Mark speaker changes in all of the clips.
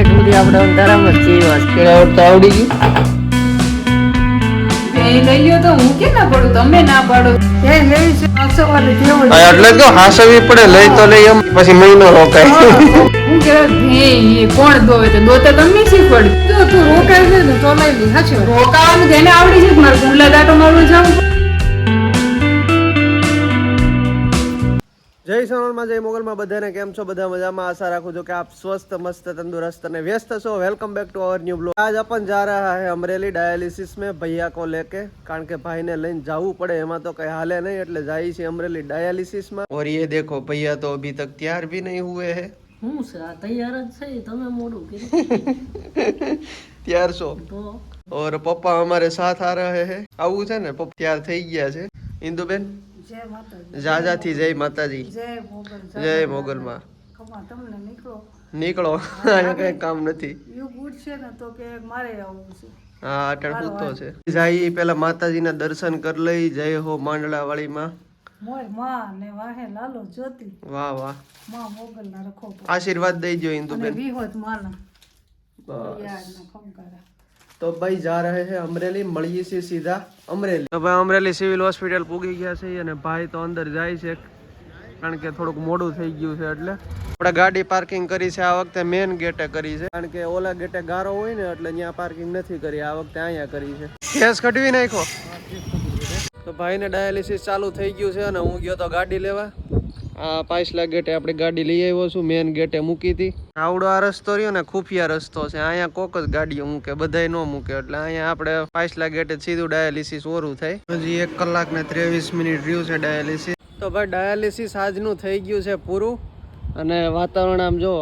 Speaker 1: ઠેઠ સુધી આપણે અંધારામાં જ જીવા છે.
Speaker 2: કેળા આવડતા આવડી ગયું.
Speaker 3: લઈ લ્યો તો હું કે ના પડું? તમે ના પાડો.
Speaker 4: એ લેવી છે. આ સવારે જેવું
Speaker 2: હા, એટલે તો હાસવી પડે લઈ તો લઈ એમ પછી મહિનો રોકાય.
Speaker 3: હું કે એ કોણ દોવે તો દોતા તમને
Speaker 4: તું રોકાય છે ને તો લઈ લી સાચી
Speaker 3: રોકાવાનું જેને આવડી છે મારું મારે કુંડલા દાટો મારું જાવ
Speaker 2: જય સોનલમાં જય મોગલમાં બધાને કેમ છો બધા મજામાં આશા રાખું છું કે આપ સ્વસ્થ મસ્ત तंदुरुस्त અને व्यस्त છો welcome back to our new blog आज अपन जा रहा है अमरेली डायलिसिस में भैया को लेके કારણ કે ભાઈને લઈને જવું પડે એમાં તો કઈ હાલે નહીં એટલે જાય છે અમરેલી डायलिसिस में और ये देखो भैया तो अभी तक तैयार भी नहीं हुए हैं
Speaker 1: હું છે આ તૈયાર જ છે તમે મોડું કીધું
Speaker 2: तैयार છો
Speaker 1: તો
Speaker 2: और पप्पा हमारे साथ आ रहे हैं આવું છે ને પપ્પા તૈયાર થઈ ગયા છે ઇન્દુબેન
Speaker 4: જય માતાજી
Speaker 2: જાજાથી જય માતાજી.
Speaker 4: જય મોગલ
Speaker 2: જય મોગલમાં.
Speaker 4: તમને નીકળો.
Speaker 2: નીકળો. કઈ કામ નથી.
Speaker 4: ઉઠશે ને તો કે મારે આવવું છે.
Speaker 2: હા અટણ પૂતો છે. જાય પેલા માતાજીના દર્શન કરી લઈ. જય હો માંડલા વાળીમાં
Speaker 4: વાહે
Speaker 2: વાહ આશીર્વાદ દઈ જો
Speaker 4: હિન્દુ
Speaker 2: ઇન્દુબેન બસ. તો ભાઈ જા રહે છે અમરેલી મળીએ છીએ સીધા અમરેલી. તો ભાઈ અમરેલી સિવિલ હોસ્પિટલ પૂગી ગયા છે અને ભાઈ તો અંદર જાય છે કારણ કે થોડુંક મોડું થઈ ગયું છે એટલે. આપણે ગાડી પાર્કિંગ કરી છે આ વખતે મેન ગેટે કરી છે. કારણ કે ઓલા ગેટે ગારો હોય ને એટલે ત્યાં પાર્કિંગ નથી કરી આ વખતે અહીંયા કરી છે. કેસ કઢવી નાખો તો ભાઈને ડાયાલિસિસ ચાલુ થઈ ગયું છે અને હું ગયો તો ગાડી લેવા. આ પાછલા ગેટે આપણે ગાડી લઈ આવ્યો છું મેન ગેટે મૂકી હતી. આવડો આ રસ્તો રહ્યો ને, ખુફિયા રસ્તો છે. અહીંયા કોક જ ગાડીઓ મૂકે, બધાય ન મૂકે. એટલે અહીંયા આપણે પાછલા ગેટે સીધું ડાયાલિસિસ ઓરું થાય. હજી એક કલાક ને ત્રેવીસ મિનિટ રહ્યું છે ડાયાલિસિસ. તો ભાઈ, ડાયાલિસિસ આજનું થઈ ગયું છે પૂરું. અને વાતાવરણ આમ જો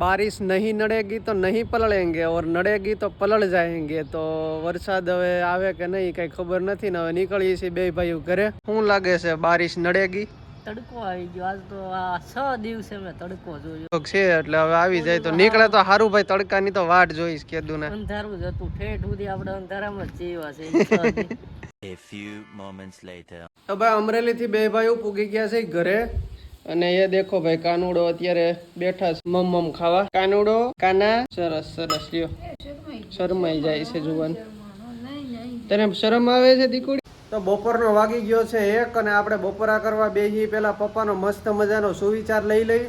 Speaker 2: બારિશ નહીં નડેગી તો નહીં પલળેંગે, ઓર નડેગી તો પલળ જાયેંગે તો વરસાદ હવે આવે કે નહીં, કઈ ખબર નથી ને, હવે નીકળીએ છીએ બે ભાઈઓ ઘરે. શું લાગે છે, બારિશ નડેગી?
Speaker 1: તડકો આવી ગયો. આજ તો આ છ દિવસે મેં તડકો જોયો.
Speaker 2: છે એટલે હવે આવી જાય તો નીકળે તો સારું ભાઈ તડકાની તો વાટ જોઈશ કીધું ને
Speaker 1: અંધારું જ હતું. ઠેઠ સુધી આપણે અંધારામાં જ જીવા છે.
Speaker 5: A few moments later.
Speaker 2: તો ભાઈ અમરેલી થી બે ભાઈઓ પૂગી ગયા છે ઘરે. અને એ દેખો ભાઈ કાનુડો અત્યારે બેઠા છે મમ મમ ખાવા. કાનુડો કાના. સરસ સરસ લ્યો. શરમાઈ જાય છે જુવાન. તને શરમ આવે છે દીકુડી? તો બપોરનો વાગી ગયો છે એક અને આપણે બપોરા કરવા બેસી પહેલાં પપ્પાનો મસ્ત મજાનો સુવિચાર લઈ લઈ.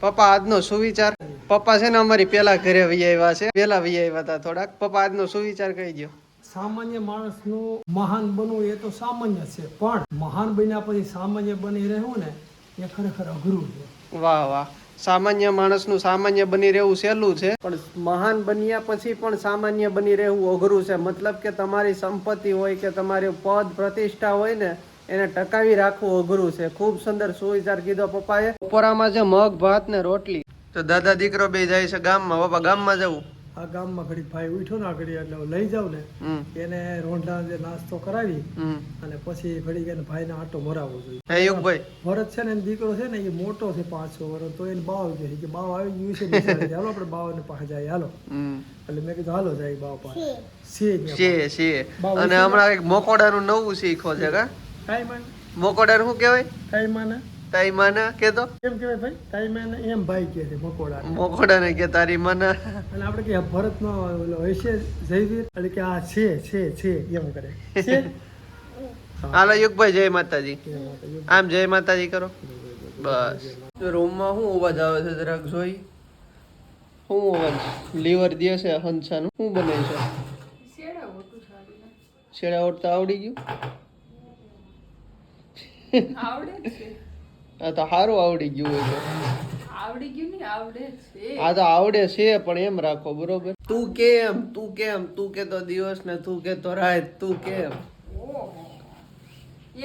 Speaker 2: પપ્પા આજનો સુવિચાર. પપ્પા છે ને અમારી પેલા ઘરે વહી આવ્યા છે. પેલા વહી આવ્યા હતા થોડાક. પપ્પા આજનો સુવિચાર કહી દો
Speaker 6: સામાન્ય માણસનું મહાન બનવું એ તો સામાન્ય છે પણ મહાન બન્યા પછી સામાન્ય બની રહેવું ને એ ખરેખર અઘરું છે.
Speaker 2: વાહ વાહ. સામાન્ય માણસનું સામાન્ય બની રહેવું સહેલું છે. પણ મહાન બન્યા પછી પણ સામાન્ય બની રહેવું અઘરું છે. મતલબ કે તમારી સંપત્તિ હોય કે તમારી પદ પ્રતિષ્ઠા હોય ને એને ટકાવી રાખવું અઘરું છે. ખૂબ સુંદર સુવિચાર કીધો પપ્પાએ. બપોરામાં છે મગ ભાત ને રોટલી. તો દાદા દીકરો બે જાય છે ગામમાં. પપ્પા ગામમાં જવું.
Speaker 6: આ ગામમાં ઘડી ભાઈ ઉઠ્યો ના ઘડી એટલે લઈ જાઉં ને એને રોંઢા જે નાસ્તો કરાવી અને પછી ઘડી એને ભાઈને આટો મરાવવો જોઈએ. ભરત છે ને એનો દીકરો છે ને એ મોટો છે પાંચ છ વર્ષ તો એને બાવ કહે કે બાવ આવી ગયું છે. હાલો આપણે બાવને પાસે જાય હાલો. એટલે મેં કીધું હાલો જાય બાવ પાસે. છે ત્યાં
Speaker 2: છે છે અને હમણાં એક મોકોડાનું નવું શીખો છે કા?
Speaker 6: કાંઈ માને
Speaker 2: મોકોડાનું શું કહેવાય?
Speaker 6: કાઈ માને
Speaker 2: તાઈ માના કે તો
Speaker 6: એમ કહેવાય ભાઈ? તારી માને એમ ભાઈ કહે છે મકોડા
Speaker 2: મોકોડાને કે તારી માના.
Speaker 6: અને આપણે કે ભરતનો ઓલો હશે જયવીર. એટલે કે આ છે છે છે એમ કરે. છે?
Speaker 2: હાલો યુગભાઈ જય માતાજી. આમ જય માતાજી કરો? બસ. રૂમમાં શું અવાજ આવે છે જરાક જોઈ? શું અવાજ? લીવર દે છે હંસાનું. શું બને છે? છેડા ઓટતા આવડી ગયું?
Speaker 3: આવડે છે.
Speaker 2: આ તો સારું આવડી ગયું હોય
Speaker 3: આવડી ગયું ને આવડે છે.
Speaker 2: આ તો આવડે છે પણ એમ રાખો બરોબર? તું કેમ તું કેમ તું કે તો દિવસ ને તું કે તો રાત તું કેમ?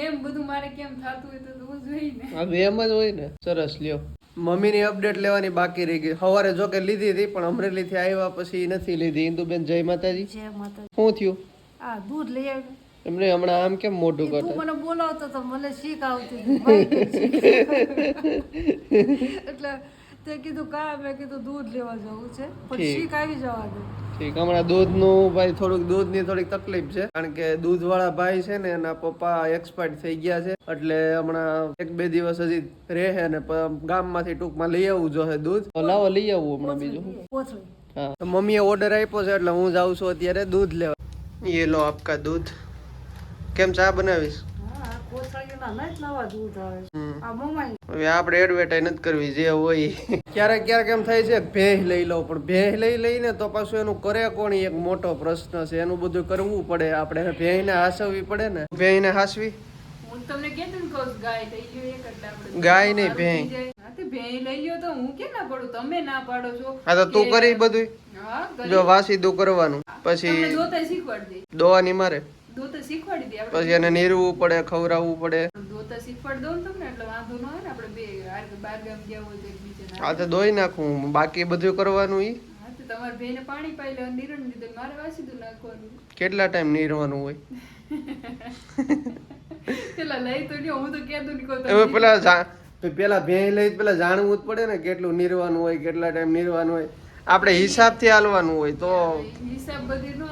Speaker 3: એમ બધું મારે કેમ થતું હોય તો તું જોઈ ને.
Speaker 2: હવે એમ જ હોય ને. સરસ લ્યો. મમ્મીની અપડેટ લેવાની બાકી રહી ગઈ. સવારે જો કે લીધી હતી પણ અમરેલી થી આવ્યા પછી નથી લીધી. ઇન્દુબેન જય માતાજી.
Speaker 4: જય માતા
Speaker 2: શું થયું?
Speaker 4: આ દૂધ લઈ આવી
Speaker 2: એમને હમણાં આમ કેમ મોઢું
Speaker 4: તું મને બોલાવતો તો મને શીખ આવતી. એટલે તે કીધું કા? મેં કીધું દૂધ લેવા જવું છે. પણ શીખ આવી જવા દે.
Speaker 2: ઠીક હમણાં દૂધનું ભાઈ થોડુંક દૂધની થોડીક તકલીફ છે કારણ કે દૂધવાળા ભાઈ છે ને એના પપ્પા એક્સપાયર્ડ થઈ ગયા છે એટલે હમણાં એક બે દિવસ હજી રહે ને ગામમાંથી ટૂંકમાં લઈ આવવું જોઈએ દૂધ. લાવો લઈ આવવું હમણાં બીજું. હા. મમ્મીએ ઓર્ડર આપ્યો છે એટલે હું જાઉં છું અત્યારે દૂધ લેવા. એ લો આપકા દૂધ. કેમ ચા બનાવીશ? હવે આપણે એડવર્ટાઈઝ નથી કરવી જે હોય. ક્યારેક ક્યારેક એમ થાય છે ભેહ લઈ લો પણ ભેહ લઈ લઈને તો પાછું એનું કરે કોણ? એક મોટો પ્રશ્ન છે એનું બધું કરવું પડે. આપણે ભેંસને હાસવવી પડે ને. ભેંસને હાસવી?
Speaker 3: હું તમને કહેતું ને હાસવી ગાય લઈ લ્યો એક એટલે આપણે
Speaker 2: ગાય નહીં,
Speaker 3: સારું
Speaker 2: ભેં.
Speaker 3: હા, લઈ લ્યો તો હું કેમ ના પાડું? તમે ના પાડો છો.
Speaker 2: હા તો તું કરી બધું
Speaker 3: જો વાસી
Speaker 2: જો કરવાનું. પછી
Speaker 3: દોતા શીખવાડી દે
Speaker 2: દોવાની મારે.
Speaker 3: દોતા શીખવાડી દે
Speaker 2: પછી એને નીરવું પડે ખવડાવવું પડે.
Speaker 3: દોતા શીખવાડી દઉં તમને એટલે વાંધો ન આવે ને આપણે બે આ બાર ગામ ગયા હોય તો એકબીજાને
Speaker 2: તો દોઈ નાખું બાકી બધું કરવાનું ઈ?
Speaker 3: તમારે ભેને પાણી પાઈ લેવાનું નિરણ દીધું મારે વાસીદું નાખવાનું.
Speaker 2: કેટલા ટાઈમ નીરવાનું હોય?
Speaker 3: પેલા લઈ તો લ્યો હું તો કહેતું નહીં
Speaker 2: હવે પેલા પેલા ભેંસ લઈ પેલા જાણવું જ પડે ને કેટલું નીરવાનું હોય કેટલા ટાઈમ નીરવાનું હોય. આપણે હિસાબથી હાલવાનું હોય તો
Speaker 3: હિસાબ બધી ને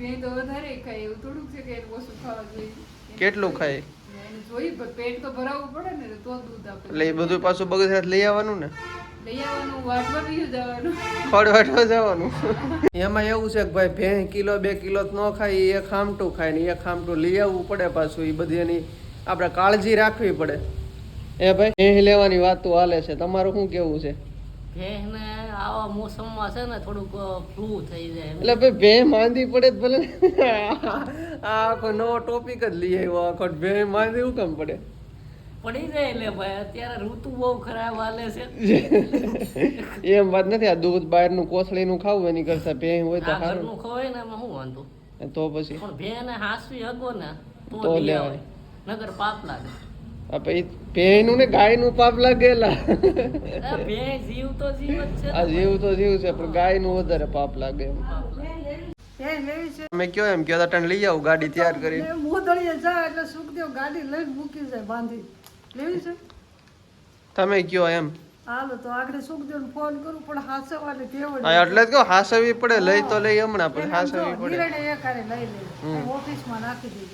Speaker 3: ભેં તો વધારે ખાય એવું થોડુંક છે કે એને ઓછું ખાવા જોઈએ.
Speaker 2: કેટલું ખાય?
Speaker 3: જોઈ પણ પેટ તો ભરાવવું પડે ને તો દૂધ આપે.
Speaker 2: એટલે એ બધું પાછું બગસરાત લઈ આવવાનું ને?
Speaker 3: લઈ આવવાનું વાટવા બીજું જવાનું.
Speaker 2: ફળ વાટવા જવાનું. એમાં એવું છે કે ભાઈ ભેં કિલો બે કિલો ન ખાય એ ખામટું ખાય ને એક ખામટું લઈ આવવું પડે પાછું એ બધી એની આપણે કાળજી રાખવી પડે. એ ભાઈ ભેં લેવાની વાત તો હાલે છે. તમારું શું કેવું છે?
Speaker 1: ભેંસને આવા મોસમમાં છે ને થોડુંક ફ્લૂ થઈ જાય.
Speaker 2: એટલે ભાઈ ભેંસ માંદી પડે ભલે. આખો નવો ટોપિક જ લઈ આવ્યો આખો ભેંસ માંદી શું કામ પડે?
Speaker 1: પડી જાય એટલે ભાઈ અત્યારે ઋતુ બહુ ખરાબ હાલે છે.
Speaker 2: એમ વાત નથી આ દૂધ બહારનું કોથળીનું ખાવું એની કરતા ભેંસ હોય તો
Speaker 1: ઘરનું ખવાય ને એમાં શું વાંધો?
Speaker 2: તો પછી?
Speaker 1: પણ ને હાસવી હગો ને
Speaker 2: તો લેવાય.
Speaker 1: નગર પાપ લાગે.
Speaker 2: પછી ભેંસનું ને ગાયનું પાપ લાગેલા.
Speaker 1: આ જીવ તો જીવ જ છે
Speaker 2: આ જીવ તો જીવ છે પણ ગાયનું વધારે પાપ લાગે એમ.
Speaker 4: એ લેવી છે.
Speaker 2: તમે કયો એમ કયો તને લઈ આવું ગાડી તૈયાર કરી
Speaker 4: મોદળીએ જાય એટલે સુખદેવ ગાડી લઈને મૂકી જાય બાંધી. લેવી છે?
Speaker 2: તમે કયો એમ?
Speaker 4: હાલો તો આગળ સુખદેવ ફોન કરું પણ હાસવાની ટેવ
Speaker 2: એટલે જ કહો હાસવી પડે લઈ તો લઈ હમણાં પછી હાસવી પડે.
Speaker 4: નિર્ણય એ લઈ લે. ઓફિસમાં નાખી દે.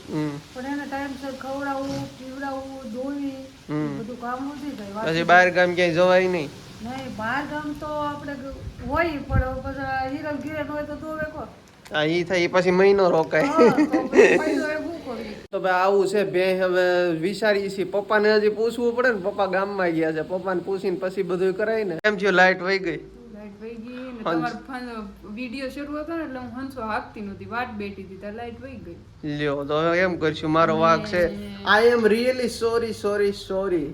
Speaker 4: પણ એને ટાઈમસર ખવડાવવું પીવડાવવું ધોવી
Speaker 2: હમ.
Speaker 4: બધું કામ નથી થાય
Speaker 2: પછી બહાર ગામ ક્યાંય જવાય નહીં.
Speaker 4: નહીં બહાર ગામ તો આપણે હોય પણ પછી હિરલ હોય તો ધોવે કો
Speaker 2: ઈ થાય પછી મહિનો રોકાય.
Speaker 4: તો
Speaker 2: ભાઈ આવું છે બે હવે વિચારીએ છીએ. પપ્પાને હજી પૂછવું પડે ને પપ્પા ગામમાં ગયા છે. પપ્પાને પૂછીને પછી બધું કરાય ને. એમ જો લાઈટ વહી ગઈ.
Speaker 3: લાઈટ વહી ગઈ ને વીડિયો શરૂ હતો ને એટલે હું હંસો હાકતી નથી વાટ બેઠી હતી ત્યારે લાઈટ વહી ગઈ.
Speaker 2: લ્યો તો એમ કરશું મારો વાક છે. I am really sorry sorry sorry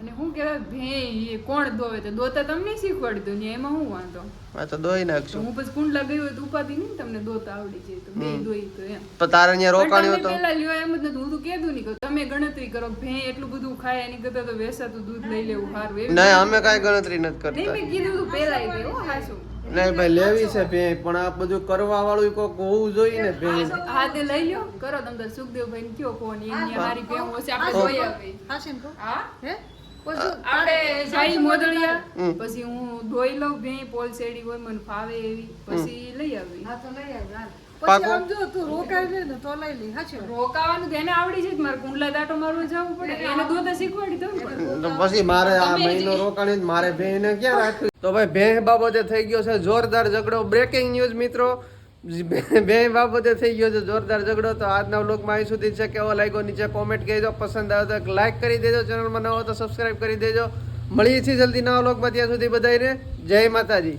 Speaker 3: અને હું કહેવાય ભે એ કોણ દોવે તો દોતા તમને શીખવાડી દઉં ને એમાં હું વાંધો.
Speaker 2: આ તો દોઈ નાખશું.
Speaker 3: હું પછી કુંડ હોય તો ઉપાધી નહીં તમને દોતા આવડી જાય તો બે દોઈ તો એમ.
Speaker 2: તો તારે અહીંયા રોકાણ્યો
Speaker 3: તમે
Speaker 2: તો?
Speaker 3: પેલા લ્યો એમ જ નથી હું તો કહેતું નહીં કહું તમે ગણતરી કરો ભે એટલું બધું ખાય એની કરતા તો વેસાતું દૂધ લઈ લેવું સારું એવી
Speaker 2: નહીં અમે કાંઈ ગણતરી નથી
Speaker 3: નહીં મેં કીધું તું પેલા આવી હો હાસું
Speaker 2: નહીં ભાઈ લેવી છે ભે પણ આ બધું કરવા વાળું કોક હોવું જોઈએ ને ભે
Speaker 3: હા તે લઈ લ્યો. કરો તમે સુખદેવ સુખદેવભાઈ ને કયો ફોન એની મારી ભેં હશે આપણે જોઈ આવી. હા?
Speaker 4: હે?
Speaker 3: આપણે જાઈ મોદળિયા પછી હું ધોઈ લઉં ભેં પોલ શેડી હોય મને ફાવે એવી. પછી લઈ આવી.
Speaker 4: હા તો લઈ આવી. પછી આમ જો તું રોકાઈ ને તો લઈ હાચી
Speaker 3: રોકાવાનું તો એને આવડી છે મારે કુંડલા દાટો મારવા જવું પડે. એને દોતા શીખવાડી દઉં
Speaker 2: પછી મારે આ મહિનો રોકાણી મારે ભેંને ક્યાં રાખ્યું તો ભાઈ ભેંસ બાબતે થઈ ગયો છે જોરદાર ઝઘડો. બ્રેકિંગ ન્યૂઝ મિત્રો. ભેંસ બાબતે થઈ ગયો છે જોરદાર ઝઘડો, તો આજના વ્લોગમાં અહીં સુધી છે કેવો લાગ્યો નીચે કોમેન્ટ કહેજો પસંદ આવે તો લાઈક કરી દેજો. ચેનલમાં નવો તો સબસ્ક્રાઈબ કરી દેજો. મળીએ છીએ જલ્દી નવા વ્લોગમાં. ત્યાં સુધી બધાને જય માતાજી.